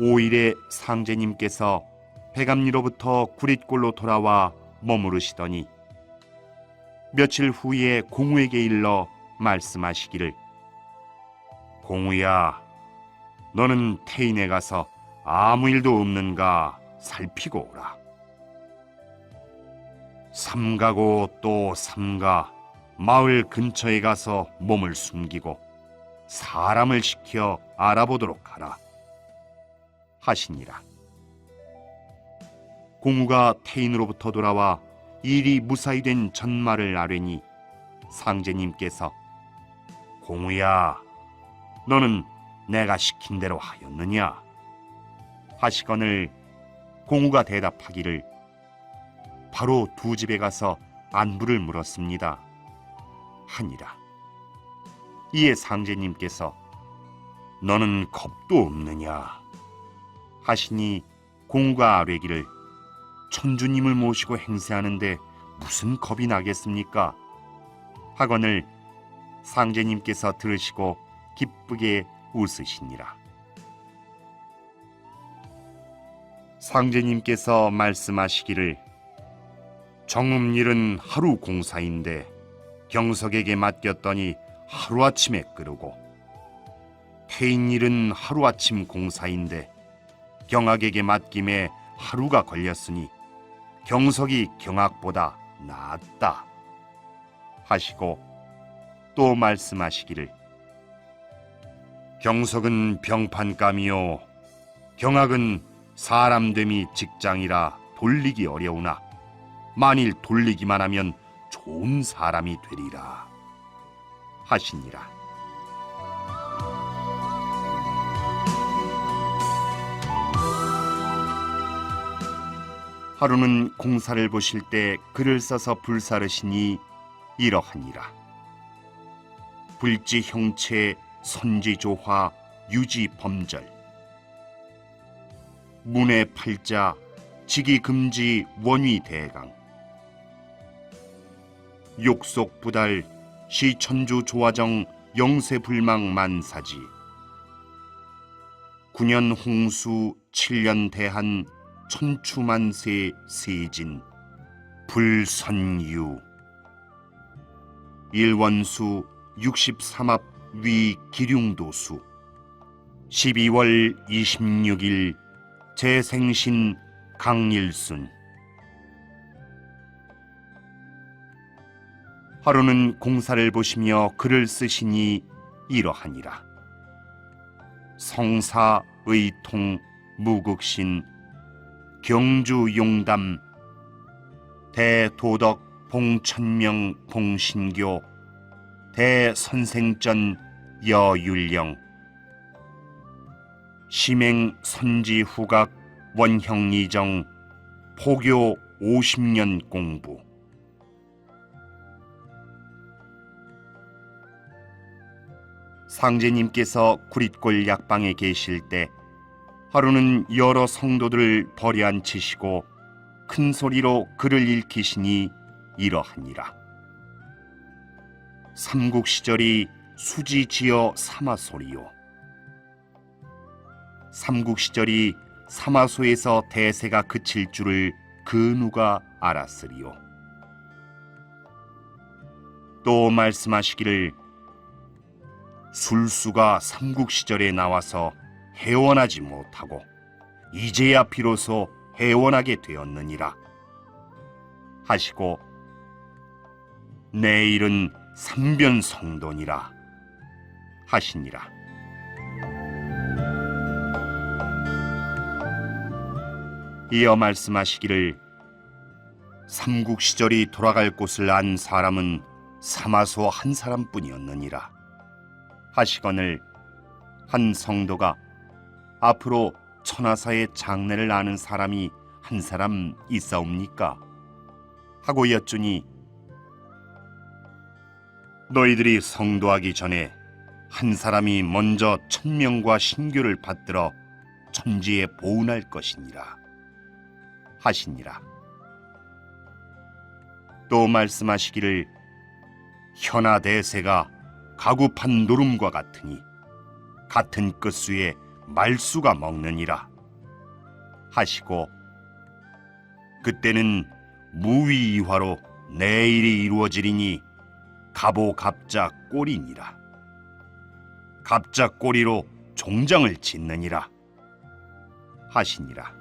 5일에 상제님께서 백암리로부터 구릿골로 돌아와 머무르시더니 며칠 후에 공우에게 일러 말씀하시기를. 공우야 너는 태인에 가서 아무 일도 없는가 살피고 오라. 삼가고 또 삼가 마을 근처에 가서 몸을 숨기고 사람을 시켜 알아보도록 하라 하시니라. 공우가 태인으로부터 돌아와 일이 무사히 된 전말을 아뢰니 상제님께서 공우야 너는 내가 시킨 대로 하였느냐? 하시거늘 공우가 대답하기를 바로 두 집에 가서 안부를 물었습니다. 하니라. 이에 상제님께서 너는 겁도 없느냐 하시니 공우가 아뢰기를 천주님을 모시고 행세하는데 무슨 겁이 나겠습니까? 하거늘 상제님께서 들으시고 기쁘게 웃으시니라. 상제님께서 말씀하시기를 정음일은 하루 공사인데 경석에게 맡겼더니 하루아침에 끄르고 태인일은 하루아침 공사인데 경악에게 맡김에 하루가 걸렸으니 경석이 경악보다 낫다 하시고 또 말씀하시기를. 경석은 병판감이요 경악은 사람됨이 직장이라 돌리기 어려우나 만일 돌리기만 하면 좋은 사람이 되리라 하시니라 하루는 공사를 보실 때 글을 써서 불사르시니 이러하니라. 불지 형체 선지조화 유지 범절. 문의 팔자 지기 금지 원위 대강. 욕속 부달 시천주 조화정 영세 불망 만사지. 9년 홍수 7년 대한 천추만세 세진 불선유. 일원수 63합 위 기륭도수. 12월 26일 재생신 강일순. 하루는 공사를 보시며 글을 쓰시니 이러하니라. 성사 의통 무극신 경주 용담 대도덕 봉천명 봉신교 대선생전 여율령 심행 선지 후각 원형 이정 포교 50년 공부. 상제님께서 구릿골 약방에 계실 때 하루는 여러 성도들을 버려앉히시고 큰 소리로 글을 읽히시니 이러하니라. 삼국 시절이 수지 지어 사마소리요. 삼국 시절이 사마소에서 대세가 그칠 줄을 그 누가 알았으리요. 또 말씀하시기를 술수가 삼국 시절에 나와서 해원하지 못하고 이제야 비로소 해원하게 되었느니라. 하시고 내일은 삼변 성돈이라 하시니라. 이어 말씀하시기를 삼국 시절이 돌아갈 곳을 안 사람은 사마소 한 사람뿐이었느니라 하시거늘 한 성도가 앞으로 천하사의 장래를 아는 사람이 한 사람 있사옵니까? 하고 여쭈니 너희들이 성도하기 전에 한 사람이 먼저 천명과 신교를 받들어 천지에 보은할 것이니라 하시니라 또 말씀하시기를 현하 대세가 가구판 노름과 같으니 같은 끝수에 말수가 먹느니라 하시고 그때는 무위이화로 내일이 이루어지리니 갑오 갑자 꼴이니라. 갑자 꼬리로 종장을 짓느니라 하시니라